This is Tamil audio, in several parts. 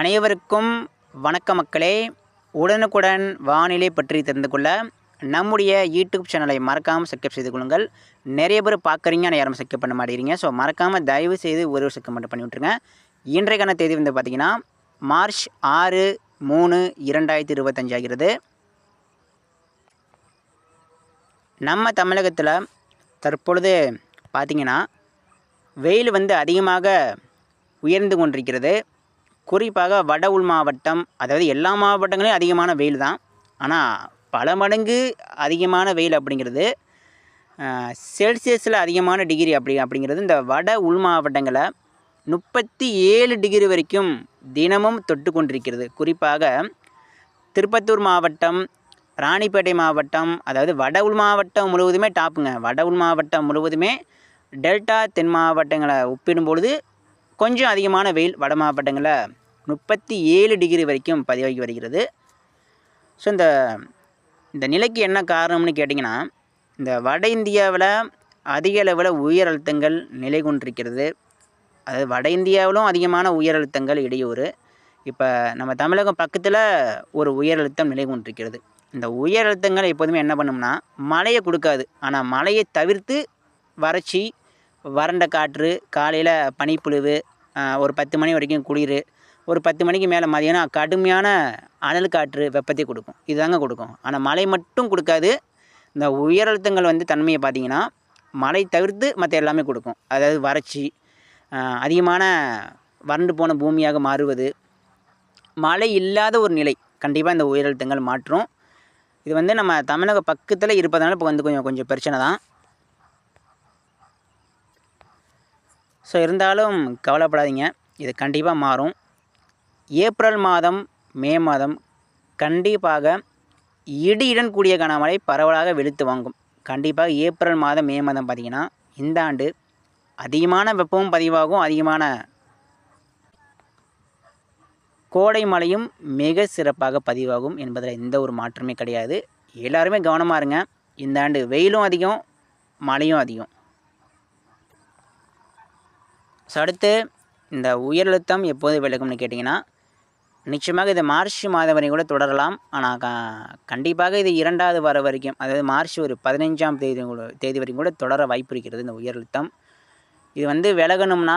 அனைவருக்கும் வணக்க மக்களே. உடனுக்குடன் வானிலை பற்றி தெரிந்து கொள்ள நம்முடைய யூடியூப் சேனலை மறக்காமல் சப்ஸ்கிரைப் செய்து கொள்ளுங்கள். நிறைய பேர் பார்க்குறீங்க ஆனால் யாரும் சப்ஸ்கிரைப் பண்ண மாட்டேங்கிறீங்க. ஸோ மறக்காமல் தயவு செய்து ஒரு ஒரு சப்ஸ்கிரைப் மட்டும் பண்ணி விட்ருங்க இன்றைக்கான தேதி வந்து பார்த்திங்கன்னா மார்ச் ஆறு மூணு இரண்டாயிரத்தி இருபத்தஞ்சு ஆகிறது. நம்ம தமிழகத்தில் தற்பொழுது பார்த்திங்கன்னா வெயில் வந்து அதிகமாக உயர்ந்து கொண்டிருக்கிறது. குறிப்பாக வட உள் மாவட்டம் அதாவது எல்லா மாவட்டங்களையும் அதிகமான வெயில் தான். ஆனால் பல மடங்கு அதிகமான வெயில் அப்படிங்கிறது செல்சியஸில் அதிகமான டிகிரி அப்படி அப்படிங்கிறது இந்த வட உள் மாவட்டங்களை முப்பத்தி ஏழு டிகிரி வரைக்கும் தினமும் தொட்டு கொண்டிருக்கிறது. குறிப்பாக திருப்பத்தூர் மாவட்டம் ராணிப்பேட்டை மாவட்டம் அதாவது வட உள் மாவட்டம் முழுவதுமே டாப்புங்க. வட உள் மாவட்டம் முழுவதுமே டெல்டா தென் மாவட்டங்களை ஒப்பிடும்பொழுது கொஞ்சம் அதிகமான வெயில் வட மாவட்டங்களில் முப்பத்தி ஏழு டிகிரி வரைக்கும் பதிவாகி வருகிறது. ஸோ இந்த இந்த நிலைக்கு என்ன காரணம்னு கேட்டிங்கன்னா இந்த வட இந்தியாவில் அதிக அளவில் உயர் அழுத்தங்கள் நிலை கொண்டிருக்கிறது. அதாவது வட இந்தியாவிலும் அதிகமான உயர் அழுத்தங்கள் இடையூறு. இப்போ நம்ம தமிழகம் பக்கத்தில் ஒரு உயர் அழுத்தம் நிலை கொண்டிருக்கிறது. இந்த உயர் அழுத்தங்கள் எப்போதுமே என்ன பண்ணும்னா மழையை கொடுக்காது. ஆனால் மழையை தவிர்த்து வறட்சி வறண்ட காற்று காலையில் பனிப்புழுவு ஒரு பத்து மணி வரைக்கும் குளிர் ஒரு பத்து மணிக்கு மேலே மதியானம் கடுமையான அனல் காற்று வெப்பத்தை கொடுக்கும். இதுதாங்க கொடுக்கும். ஆனால் மழை மட்டும் கொடுக்காது. இந்த உயர் அழுத்தங்கள் வந்து தன்மையை பார்த்திங்கன்னா மழை தவிர்த்து மற்ற எல்லாமே கொடுக்கும். அதாவது வறட்சி அதிகமான வறண்டு போன பூமியாக மாறுவது மழை இல்லாத ஒரு நிலை. கண்டிப்பாக இந்த உயரழுத்தங்கள் மாற்றும். இது வந்து நம்ம தமிழக பக்கத்தில் இருப்பதனால இப்போ வந்து கொஞ்சம் கொஞ்சம் பிரச்சனை தான். ஸோ இருந்தாலும் கவலைப்படாதீங்க. இது கண்டிப்பாக மாறும். ஏப்ரல் மாதம் மே மாதம் கண்டிப்பாக இடியுடன் கூடிய கனமழை பரவலாக வெளுத்து வாங்கும். கண்டிப்பாக ஏப்ரல் மாதம் மே மாதம் பார்த்திங்கன்னா இந்த ஆண்டு அதிகமான வெப்பமும் பதிவாகும் அதிகமான கோடை மழையும் மிக சிறப்பாக பதிவாகும் என்பதில் எந்த ஒரு மாற்றமே கிடையாது. எல்லாருமே கவனமாக இருங்க. இந்த ஆண்டு வெயிலும் அதிகம் மழையும் அதிகம். ஸோ அடுத்து இந்த உயர் அழுத்தம் எப்போது விலகும்னு கேட்டிங்கன்னா நிச்சயமாக இது மார்ச் மாதம் வரைக்கும் கூட தொடரலாம். ஆனால் க கண்டிப்பாக இது இரண்டாவது வார வரைக்கும் அதாவது மார்ச் ஒரு பதினைஞ்சாம் தேதி கூட தேதி வரைக்கும் கூட தொடர வாய்ப்பு இருக்கிறது இந்த உயரழுத்தம் இது வந்து விலகணும்னா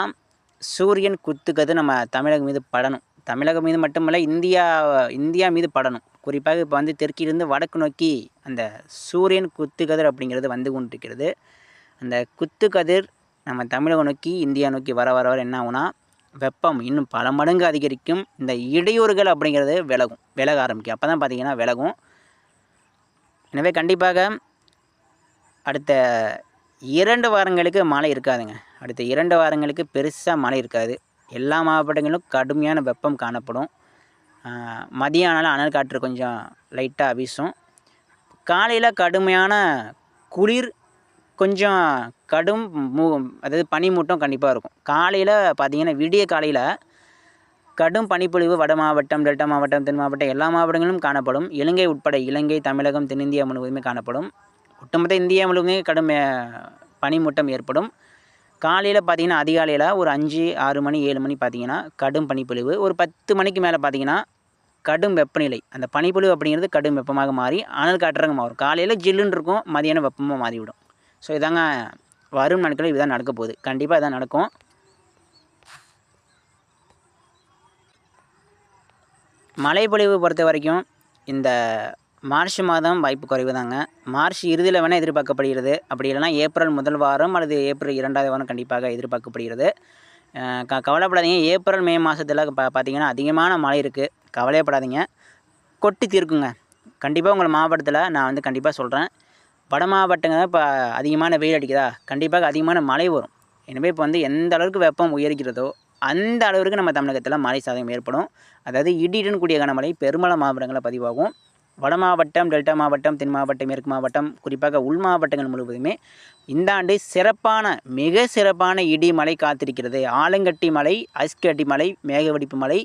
சூரியன் குத்துக்கிறது நம்ம தமிழகம் மீது படணும். தமிழகம் மீது மட்டுமல்ல இந்தியா இந்தியா மீது படணும். குறிப்பாக இப்போ வந்து தெற்கிலிருந்து வடக்கு நோக்கி அந்த சூரியன் குத்துக்கதிர் அப்படிங்கிறது வந்து கொண்டிருக்கிறது. அந்த குத்துக்கதிர் நம்ம தமிழகம் நோக்கி இந்தியா நோக்கி வர வர வர என்ன ஆகுனா வெப்பம் இன்னும் பல மடங்கு அதிகரிக்கும். இந்த இடையூறுகள் அப்படிங்கிறது விலகும் விலக ஆரம்பிக்கும். அப்போ தான் பார்த்திங்கன்னா விலகும். எனவே கண்டிப்பாக அடுத்த இரண்டு வாரங்களுக்கு மழை இருக்காதுங்க. அடுத்த இரண்டு வாரங்களுக்கு பெருசாக மழை இருக்காது. எல்லா மாவட்டங்களிலும் கடுமையான வெப்பம் காணப்படும். மதியானாலும் அனல் காற்று கொஞ்சம் லைட்டாக வீசும். காலையில் கடுமையான குளிர் கொஞ்சம் கடும் மூ அதாவது பனிமூட்டம் கண்டிப்பாக இருக்கும். காலையில் பார்த்தீங்கன்னா விடிய காலையில் கடும் பனிப்பொழிவு வட மாவட்டம் டெல்டா மாவட்டம் தென் மாவட்டம் எல்லா மாவட்டங்களிலும் காணப்படும். இலங்கை உட்பட இலங்கை தமிழகம் தென்னிந்தியா முழுவதுமே காணப்படும். ஒட்டுமொத்த இந்தியா முழுவதுமே கடும் பனிமூட்டம் ஏற்படும். காலையில் பார்த்தீங்கன்னா அதிகாலையில் ஒரு அஞ்சு ஆறு மணி ஏழு மணி பார்த்திங்கன்னா கடும் பனிப்பொழிவு. ஒரு பத்து மணிக்கு மேலே பார்த்தீங்கன்னா கடும் வெப்பநிலை. அந்த பனிப்பொழிவு அப்படிங்கிறது கடும் வெப்பமாக மாறி அனல் காட்டுறங்க மாறும் காலையில் ஜில்லுன்னு இருக்கும் மதியானம் வெப்பமாக மாறிவிடும். ஸோ இதாங்க வரும் நாட்களில் இதுதான் நடக்க போகுது. கண்டிப்பாக இதான் நடக்கும். மழைப்பொழிவு பொறுத்த வரைக்கும் இந்த மார்ச் மாதம் வாய்ப்பு குறைவு தாங்க மார்ச் இறுதியில் வேணால் எதிர்பார்க்கப்படுகிறது. அப்படி இல்லைனா ஏப்ரல் முதல் வாரம் அல்லது ஏப்ரல் இரண்டாவது வாரம் கண்டிப்பாக எதிர்பார்க்கப்படுகிறது. க கவலைப்படாதீங்க. ஏப்ரல் மே மாதத்தில் பா பார்த்தீங்கன்னா அதிகமான மழை இருக்குது கவலையப்படாதீங்க. கொட்டி தீர்க்குங்க. கண்டிப்பாக உங்கள் மாவட்டத்தில் நான் வந்து கண்டிப்பாக சொல்கிறேன் வட மாவட்டங்கள் இப்போ அதிகமான வெயில் அடிக்குதா? கண்டிப்பாக அதிகமான மழை வரும். எனவே இப்போ வந்து எந்த அளவுக்கு வெப்பம் உயர்கிறதோ அந்த அளவுக்கு நம்ம தமிழகத்தில் மழை சாதகம் ஏற்படும். அதாவது இடியுடன் கூடிய கனமழை பெருமள மாவட்டங்களில் பதிவாகும். வட மாவட்டம் டெல்டா மாவட்டம் தென் மாவட்டம் மேற்கு மாவட்டம் குறிப்பாக உள் மாவட்டங்கள் முழுவதுமே இந்த ஆண்டு சிறப்பான மிக சிறப்பான இடி மழை காத்திருக்கிறது. ஆலங்கட்டி மலை ஐஸ்கட்டி மலை மேகவடிப்பு மலை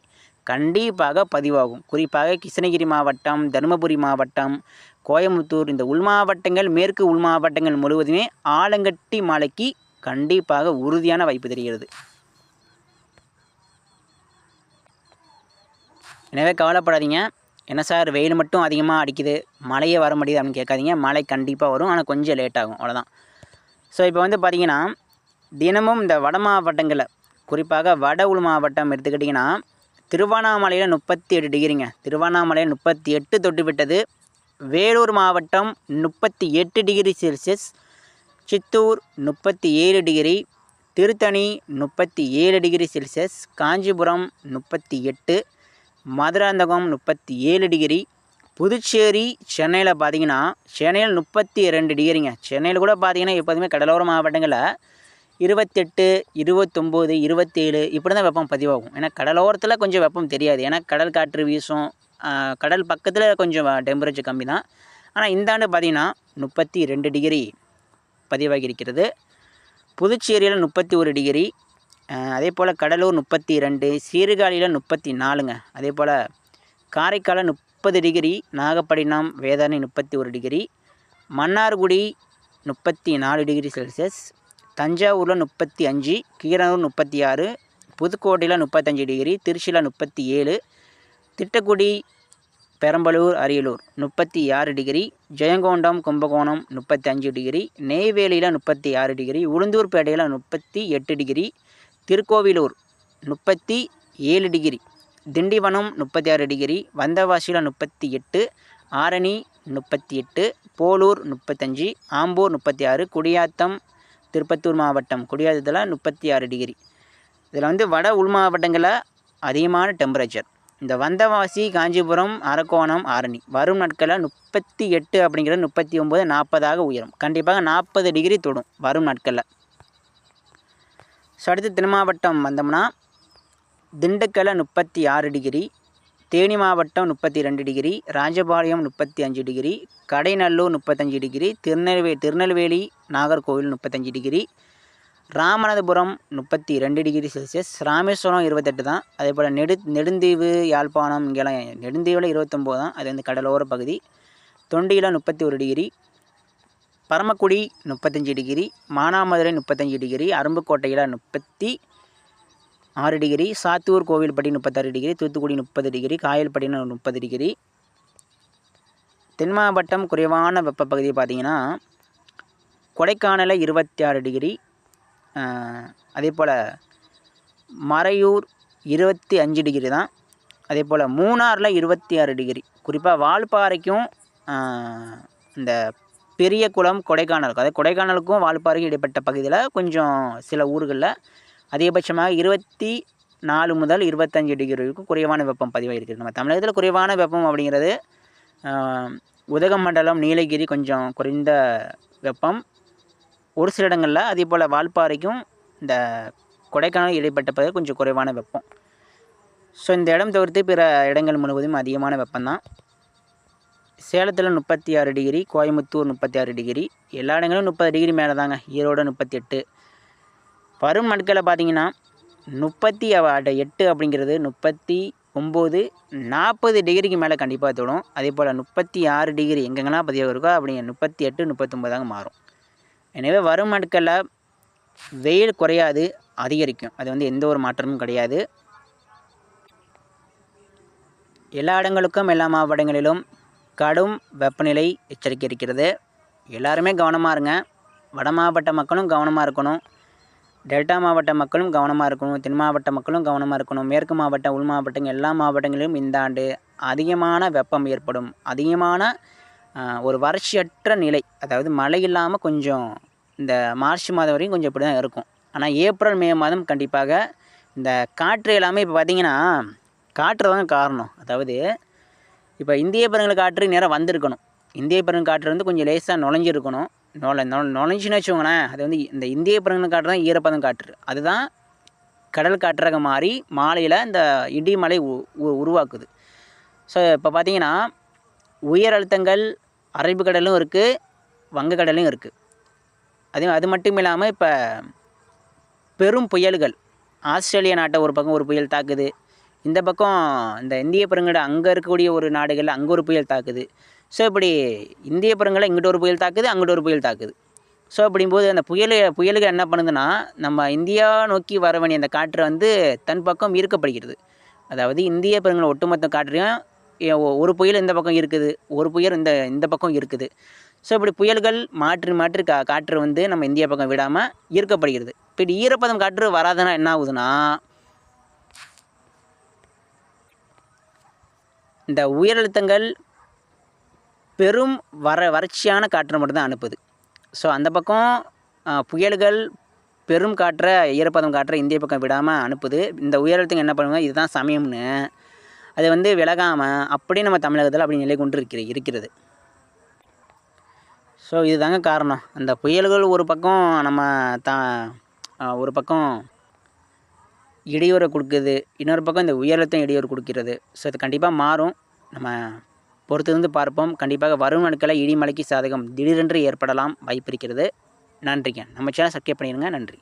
கண்டிப்பாக பதிவாகும். குறிப்பாக கிருஷ்ணகிரி மாவட்டம் தருமபுரி மாவட்டம் கோயம்புத்தூர் இந்த உள் மாவட்டங்கள் மேற்கு உள் மாவட்டங்கள் முழுவதுமே ஆலங்கட்டி மலைக்கு கண்டிப்பாக உறுதியான வாய்ப்பு தெரிகிறது. எனவே கவலைப்படாதீங்க. என்ன சார் வெயில் மட்டும் அதிகமாக அடிக்குது மழையே வர முடியுது அப்படின்னு கேட்காதீங்க. மழை கண்டிப்பாக வரும் ஆனால் கொஞ்சம் லேட் ஆகும் அவ்வளோதான் ஸோ இப்போ வந்து பார்த்திங்கன்னா தினமும் இந்த வட மாவட்டங்களில் குறிப்பாக வட உள் மாவட்டம் எடுத்துக்கிட்டிங்கன்னா திருவண்ணாமலையில் முப்பத்தி எட்டு டிகிரிங்க திருவண்ணாமலையில் முப்பத்தி எட்டு தொட்டுவிட்டது. வேலூர் மாவட்டம் முப்பத்தி எட்டு டிகிரி செல்சியஸ் சித்தூர் முப்பத்தி ஏழு டிகிரி திருத்தணி முப்பத்தி ஏழு டிகிரி செல்சியஸ் காஞ்சிபுரம் முப்பத்தி எட்டு மதுராந்தகம் முப்பத்தி ஏழு டிகிரி புதுச்சேரி சென்னையில் பார்த்தீங்கன்னா சென்னையில் முப்பத்தி ரெண்டு டிகிரிங்க சென்னையில் கூட பார்த்தீங்கன்னா எப்போதுமே கடலோர மாவட்டங்களில் இருபத்தெட்டு இருபத்தொம்போது இருபத்தேழு இப்படி தான் வெப்பம் பதிவாகும். ஏன்னா கடலோரத்தில் கொஞ்சம் வெப்பம் தெரியாது. ஏன்னா கடல் காற்று வீசும். கடல் பக்கத்தில் கொஞ்சம் டெம்பரேச்சர் கம்மி தான் ஆனால் இந்த ஆண்டு பார்த்திங்கன்னா முப்பத்தி ரெண்டு டிகிரி பதிவாகி இருக்கிறது. புதுச்சேரியில் முப்பத்தி ஒரு டிகிரி அதே போல் கடலூர் முப்பத்தி ரெண்டு சீர்காழியில் முப்பத்தி நாலுங்க அதே போல் காரைக்காலில் முப்பது டிகிரி நாகப்பட்டினம் வேதாரணி முப்பத்தி ஒரு டிகிரி மன்னார்குடி முப்பத்தி நாலு டிகிரி செல்சியஸ் தஞ்சாவூரில் முப்பத்தி அஞ்சு கீரனூர் முப்பத்தி ஆறு புதுக்கோட்டையில் முப்பத்தஞ்சு டிகிரி திருச்சியில் முப்பத்தி ஏழு திட்டக்குடி பெரம்பலூர் அரியலூர் முப்பத்தி ஆறு டிகிரி ஜெயங்கொண்டம் கும்பகோணம் முப்பத்தி அஞ்சு டிகிரி நெய்வேலியில் முப்பத்தி ஆறு டிகிரி உளுந்தூர்பேட்டையில் முப்பத்தி எட்டு டிகிரி திருக்கோவிலூர் முப்பத்தி ஏழு டிகிரி திண்டிவனம் முப்பத்தி ஆறு டிகிரி வந்தவாசியில் முப்பத்தி எட்டு ஆரணி முப்பத்தி எட்டு போலூர் முப்பத்தஞ்சு ஆம்பூர் முப்பத்தி ஆறு குடியாத்தம் திருப்பத்தூர் மாவட்டம் குடியாத்தத்தில் முப்பத்தி ஆறு டிகிரி. இதில் வந்து வட உள் மாவட்டங்களில் அதிகமான டெம்பரேச்சர் இந்த வந்தவாசி காஞ்சிபுரம் அரக்கோணம் ஆரணி. வரும் நாட்களில் முப்பத்தி எட்டு அப்படிங்கிறது முப்பத்தி ஒம்பது நாற்பதாக உயரும். கண்டிப்பாக நாற்பது டிகிரி தொடும் வரும் நாட்களில். ஸோ அடுத்து தென் மாவட்டம் வந்தோம்னா திண்டுக்கலை முப்பத்தி ஆறு டிகிரி தேனி மாவட்டம் முப்பத்தி ரெண்டு டிகிரி ராஜபாளையம் முப்பத்தி அஞ்சு டிகிரி கடைநல்லூர் முப்பத்தஞ்சு டிகிரி திருநெல்வேலி திருநெல்வேலி நாகர்கோவில் முப்பத்தஞ்சு டிகிரி ராமநாதபுரம் முப்பத்தி ரெண்டு டிகிரி செல்சியஸ் ராமேஸ்வரம் இருபத்தெட்டு தான். அதே போல் நெடு நெடுந்தீவு யாழ்ப்பாணம் இங்கெல்லாம் நெடுந்தீவில் இருபத்தொம்போது தான். அது வந்து கடலோர பகுதி. தொண்டியில் முப்பத்தி ஒரு டிகிரி பரமக்குடி முப்பத்தஞ்சு டிகிரி மானாமதுரை முப்பத்தஞ்சு டிகிரி அரும்புக்கோட்டையில் முப்பத்தி ஆறு டிகிரி சாத்தூர் கோவில்பட்டி முப்பத்தாறு டிகிரி தூத்துக்குடி முப்பது டிகிரி காயல்பட்டினம் முப்பது டிகிரி. தென் மாவட்டம் குறைவான வெப்பப்பகுதி பார்த்திங்கன்னா கொடைக்கானலில் இருபத்தி ஆறு டிகிரி அதே போல் மறையூர் இருபத்தி அஞ்சு டிகிரி தான். அதே போல் மூணாரில் இருபத்தி ஆறு டிகிரி. குறிப்பாக வால்பாறைக்கும் இந்த பெரிய குளம் கொடைக்கானலுக்கும் அதாவது கொடைக்கானலுக்கும் வால்பாறைக்கும் இடைப்பட்ட பகுதியில் கொஞ்சம் சில ஊர்களில் அதிகபட்சமாக இருபத்தி நாலு முதல் இருபத்தஞ்சு டிகிரி வரைக்கும் குறைவான வெப்பம் பதிவாகிருக்குது நம்ம தமிழகத்தில் குறைவான வெப்பம் அப்படிங்கிறது உதகமண்டலம் நீலகிரி கொஞ்சம் குறைந்த வெப்பம். ஒரு சில இடங்களில் அதே போல் வால்பாறைக்கும் இந்த கொடைக்கானல் இடைப்பட்ட பகுதி கொஞ்சம் குறைவான வெப்பம். ஸோ இந்த இடம் தவிர்த்து பிற இடங்கள் முழுவதும் அதிகமான வெப்பம்தான். சேலத்தில் முப்பத்தி ஆறு டிகிரி கோயம்புத்தூர் முப்பத்தி ஆறு டிகிரி எல்லா இடங்களும் முப்பது டிகிரி மேலே தாங்க ஈரோடு முப்பத்தி எட்டு. வரும் நாட்களில் பார்த்தீங்கன்னா முப்பத்தி எட்டு அப்படிங்கிறது முப்பத்தி ஒம்பது நாற்பது டிகிரிக்கு மேலே கண்டிப்பாக தொடும். அதே போல் முப்பத்தி ஆறு டிகிரி எங்கெங்கெல்லாம் பதிவாக இருக்கோ அப்படி முப்பத்தி எட்டு முப்பத்தொம்பதாக மாறும். எனவே வரும் நாட்களில் வெயில் குறையாது அதிகரிக்கும். அது வந்து எந்த ஒரு மாற்றமும் கிடையாது. எல்லா இடங்களுக்கும் எல்லா மாவட்டங்களிலும் கடும் வெப்பநிலை எச்சரிக்கை இருக்கிறது. எல்லாருமே கவனமாக இருங்க. வட மாவட்ட மக்களும் கவனமாக இருக்கணும். டெல்டா மாவட்ட மக்களும் கவனமாக இருக்கணும் தென் மாவட்ட மக்களும் கவனமாக இருக்கணும். மேற்கு மாவட்டம் உள் மாவட்டங்கள் எல்லா மாவட்டங்களிலும் இந்த ஆண்டு அதிகமான வெப்பம் ஏற்படும். அதிகமான ஒரு வறட்சியற்ற நிலை அதாவது மழை இல்லாமல் கொஞ்சம் இந்த மார்ச் மாதம் வரையும் கொஞ்சம் இப்படி தான் இருக்கும். ஆனால் ஏப்ரல் மே மாதம் கண்டிப்பாக இந்த காற்று எல்லாமே இப்போ பார்த்தீங்கன்னா காற்று தான் காரணம். அதாவது இப்போ இந்திய பெருங்கல் காற்று நேராக வந்திருக்கணும். இந்திய பெருங்கல் காற்று வந்து கொஞ்சம் லேசாக நுழைஞ்சிருக்கணும். நொலை நுழ நுழைஞ்சின்னு வச்சுக்கோங்களேன் அது வந்து இந்த இந்திய பெருங்கல் காற்று தான் ஈரப்பதம் காற்று அதுதான் கடல் காற்றாக மாறி மாலையில் இந்த இடிமலை உ- உ- உருவாக்குது. ஸோ இப்போ பார்த்தீங்கன்னா உயர் அழுத்தங்கள் அரபிக்கடலும் இருக்குது வங்கக்கடலும் இருக்குது அது அது மட்டும் இல்லாமல் இப்போ பெரும் புயல்கள் ஆஸ்திரேலியா நாட்டை ஒரு பக்கம் ஒரு புயல் தாக்குது. இந்த பக்கம் இந்த இந்திய பெருங்கடை அங்கே இருக்கக்கூடிய ஒரு நாடுகளில் அங்கே ஒரு புயல் தாக்குது. ஸோ இப்படி இந்திய பெருங்கடை இங்கிட்ட ஒரு புயல் தாக்குது அங்கிட்ட ஒரு புயல் தாக்குது. ஸோ அப்படிங்கும்போது அந்த புயல் புயலுக்கு என்ன பண்ணுதுன்னா நம்ம இந்தியா நோக்கி வர வேண்டிய அந்த காற்று வந்து தன் பக்கம் ஈர்க்கப்படுகிறது. அதாவது இந்திய பெருங்கல் ஒட்டுமொத்த காற்றையும் ஒரு புயல் இந்த பக்கம் இருக்குது ஒரு புயல் இந்த இந்த பக்கம் இருக்குது. ஸோ இப்படி புயல்கள் மாற்றி மாற்றி கா காற்று வந்து நம்ம இந்திய பக்கம் விடாமல் ஈர்க்கப்படுகிறது. இப்படி ஈரப்பதம் காற்று வராதுன்னா என்ன ஆகுதுன்னா இந்த உயரழுத்தங்கள் பெரும் வர வறட்சியான காற்றை மட்டும்தான் அனுப்புது. ஸோ அந்த பக்கம் புயல்கள் பெரும் காற்றை ஈரப்பதம் காற்றை இந்திய பக்கம் விடாமல் அனுப்புது. இந்த உயரத்துக்கு என்ன பண்ணுவாங்க இதுதான் சமயம்னு. அது வந்து விலகாமல் அப்படியே நம்ம தமிழகத்தில் அப்படி நிலை கொண்டு இருக்கிற இருக்கிறது. ஸோ இதுதாங்க காரணம். அந்த புயல்கள் ஒரு பக்கம் நம்ம த ஒரு பக்கம் இடையூறை கொடுக்குது. இன்னொரு பக்கம் இந்த உயரத்தையும் இடையூறு கொடுக்கிறது. ஸோ இது கண்டிப்பாக மாறும். நம்ம பொறுத்திருந்து பார்ப்போம். கண்டிப்பாக வரும் நாட்களில் இடிமலைக்கு சாதகம் திடீரென்று ஏற்படலாம் வாய்ப்பு இருக்கிறது. நன்றிங்க. நம்ம சேனல் சப்ஸ்கிரைப் பண்ணிடுங்க. நன்றி.